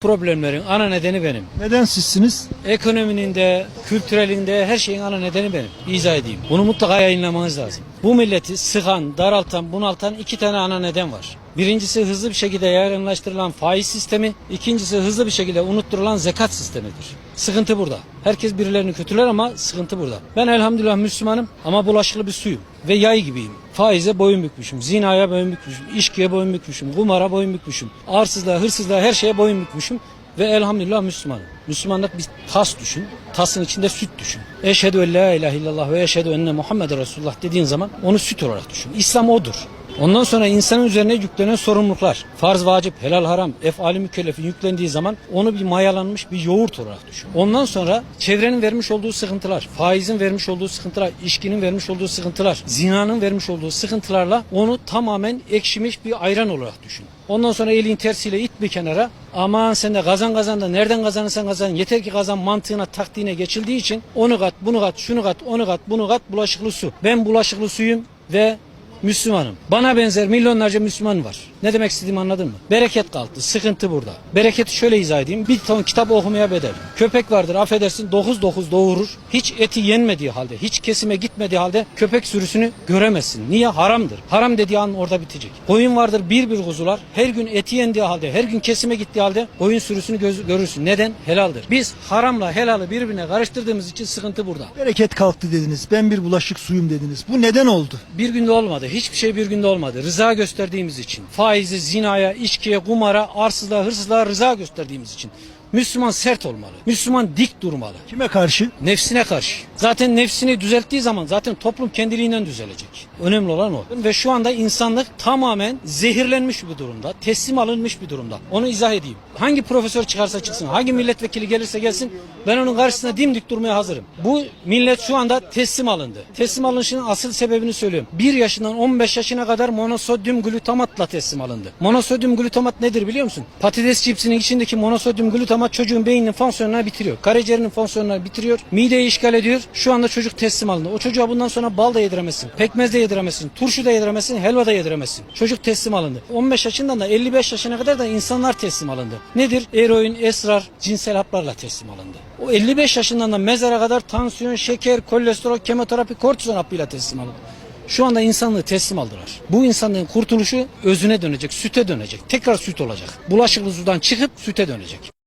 Problemlerin ana nedeni benim. Neden sizsiniz? Ekonominin de, kültürelin de her şeyin ana nedeni benim. İzah edeyim. Bunu mutlaka yayınlamanız lazım. Bu milleti sıkan, daraltan, bunaltan iki tane ana neden var. Birincisi hızlı bir şekilde yaygınlaştırılan faiz sistemi, ikincisi hızlı bir şekilde unutturulan zekat sistemidir. Sıkıntı burada. Herkes birilerini kötüler ama sıkıntı burada. Ben elhamdülillah Müslümanım ama bulaşıklı bir suyum ve yay gibiyim. Faize boyun bükmüşüm, zinaya boyun bükmüşüm, içkiye boyun bükmüşüm, kumara boyun bükmüşüm, arsızlığa, hırsızlığa her şeye boyun bükmüşüm ve elhamdülillah Müslümanım. Müslümanlık bir tas düşün, tasın içinde süt düşün. Eşhedü en la ilahe illallah ve eşhedü enne Muhammed Resulullah dediğin zaman onu süt olarak düşün. İslam odur. Ondan sonra insanın üzerine yüklenen sorumluluklar, farz vacip, helal haram, efali mükellefin yüklendiği zaman onu bir mayalanmış bir yoğurt olarak düşün. Ondan sonra çevrenin vermiş olduğu sıkıntılar, faizin vermiş olduğu sıkıntılar, içkinin vermiş olduğu sıkıntılar, zinanın vermiş olduğu sıkıntılarla onu tamamen ekşimiş bir ayran olarak düşün. Ondan sonra elin tersiyle it bir kenara. Aman sen de kazan kazan da nereden kazanırsan kazan yeter ki kazan mantığına taktiğine geçildiği için onu kat bunu kat şunu kat onu kat bunu kat bulaşıklı su. Ben bulaşıklı suyum ve Müslümanım. Bana benzer milyonlarca Müslüman var. Ne demek istediğimi anladın mı? Bereket kalktı. Sıkıntı burada. Bereketi şöyle izah edeyim. Bir ton kitap okumaya bedel. Köpek vardır affedersin 9-9 doğurur. Hiç eti yenmediği halde, hiç kesime gitmediği halde köpek sürüsünü göremezsin. Niye? Haramdır. Haram dediği an orada bitecek. Koyun vardır bir bir kuzular. Her gün eti yendiği halde, her gün kesime gittiği halde koyun sürüsünü göz- görürsün. Neden? Helaldir. Biz haramla helalı birbirine karıştırdığımız için sıkıntı burada. Bereket kalktı dediniz. Ben bir bulaşık suyum dediniz. Bu neden oldu? Bir günde olmadı. Hiçbir şey bir günde olmadı. Rıza gösterdiğimiz için. Faizi, zinaya, içkiye, kumara, arsızlığa, hırsızlığa rıza gösterdiğimiz için. Müslüman sert olmalı. Müslüman dik durmalı. Kime karşı? Nefsine karşı. Zaten nefsini düzelttiği zaman zaten toplum kendiliğinden düzelecek. Önemli olan o. Ve şu anda insanlık tamamen zehirlenmiş bir durumda. Teslim alınmış bir durumda. Onu izah edeyim. Hangi profesör çıkarsa çıksın, hangi milletvekili gelirse gelsin ben onun karşısında dimdik durmaya hazırım. Bu millet şu anda teslim alındı. Teslim alınışının asıl sebebini söylüyorum. 1 yaşından 15 yaşına kadar monosodyum glutamatla teslim alındı. Monosodyum glutamat nedir biliyor musun? Patates cipsinin içindeki monosodyum glutamat çocuğun beyninin fonksiyonlarını bitiriyor. Karaciğerinin fonksiyonlarını bitiriyor. Mideyi işgal ediyor. Şu anda çocuk teslim alındı. O çocuğa bundan sonra bal da yediremezsin. Pekmez de yediremezsin. Turşu da yediremezsin. Helva da yediremezsin. Çocuk teslim alındı. 15 yaşından da 55 yaşına kadar da insanlar teslim alındı. Nedir? Eroin, esrar, cinsel haplarla teslim alındı. O 55 yaşından da mezara kadar tansiyon, şeker, kolesterol, kemoterapi, kortizon hapıyla teslim alındı. Şu anda insanlığı teslim aldılar. Bu insanlığın kurtuluşu özüne dönecek, süte dönecek. Tekrar süt olacak. Bulaşıklı sudan çıkıp süte dönecek.